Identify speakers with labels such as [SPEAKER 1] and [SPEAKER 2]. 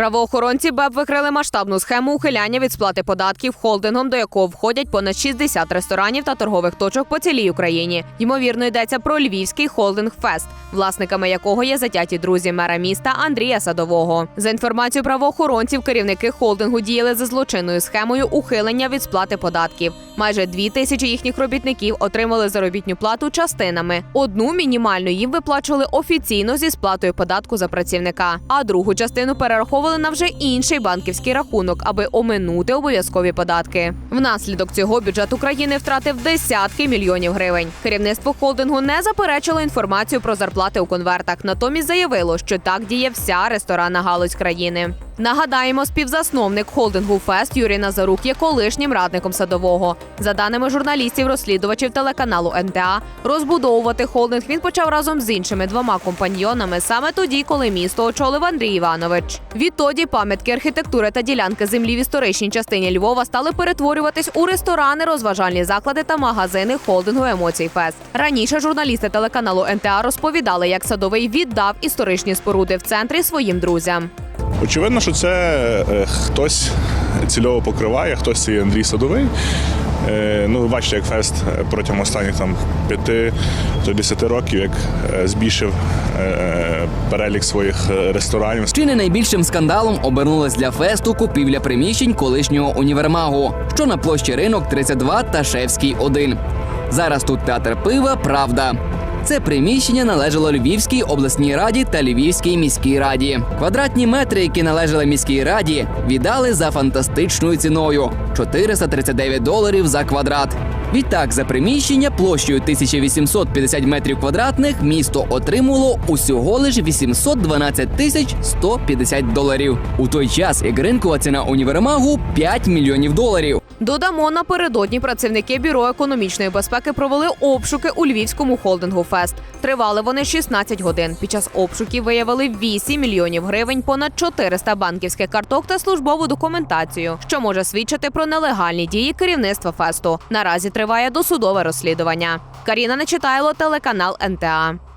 [SPEAKER 1] Правоохоронці БЕП викрили масштабну схему ухиляння від сплати податків холдингом, до якого входять понад 60 ресторанів та торгових точок по цілій Україні. Ймовірно, йдеться про львівський холдинг Фест, власниками якого є затяті друзі мера міста Андрія Садового. За інформацією правоохоронців, керівники холдингу діяли за злочинною схемою ухилення від сплати податків. Майже дві тисячі їхніх робітників отримали заробітну плату частинами. Одну мінімальну їм виплачували офіційно зі сплатою податку за працівника, а другу частину перераховували на вже інший банківський рахунок, аби оминути обов'язкові податки. Внаслідок цього бюджет України втратив десятки мільйонів гривень. Керівництво холдингу не заперечило інформацію про зарплати у конвертах, натомість заявило, що так діє вся ресторанна галузь країни. Нагадаємо, співзасновник холдингу Фест Юрій Назарук є колишнім радником садового. За даними журналістів-розслідувачів телеканалу НТА, розбудовувати холдинг він почав разом з іншими двома компаньйонами саме тоді, коли місто очолив Андрій Іванович. Відтоді пам'ятки архітектури та ділянки землі в історичній частині Львова стали перетворюватись у ресторани, розважальні заклади та магазини холдингу Емоцій Фест. Раніше журналісти телеканалу НТА розповідали, як садовий віддав історичні споруди в центрі своїм друзям.
[SPEAKER 2] Очевидно, що це е, хтось цільово покриває, хтось це Андрій Садовий. Е, Ну, ви бачите, як Фест е, протягом останніх там 5 до 10 років, як збільшив перелік своїх ресторанів.
[SPEAKER 3] Чи не найбільшим скандалом обернулась для фесту купівля приміщень колишнього універмагу, що на площі ринок 32 та Шевський 1. Зараз тут театр пива Правда. Це приміщення належало Львівській обласній раді та Львівській міській раді. Квадратні метри, які належали міській раді, віддали за фантастичною ціною 439 доларів за квадрат. Відтак, за приміщення площею 1850 метрів квадратних місто отримало усього лиш 812 тисяч 150 доларів. У той час як ринкова ціна універмагу 5 мільйонів доларів.
[SPEAKER 1] Додамо напередодні працівники бюро економічної безпеки провели обшуки у львівському холдингу Фест. Тривали вони 16 годин. Під час обшуків виявили 8 мільйонів гривень, понад 400 банківських карток та службову документацію, що може свідчити про нелегальні дії керівництва фесту. Наразі триває досудове розслідування. Каріна Нечитайло, телеканал НТА.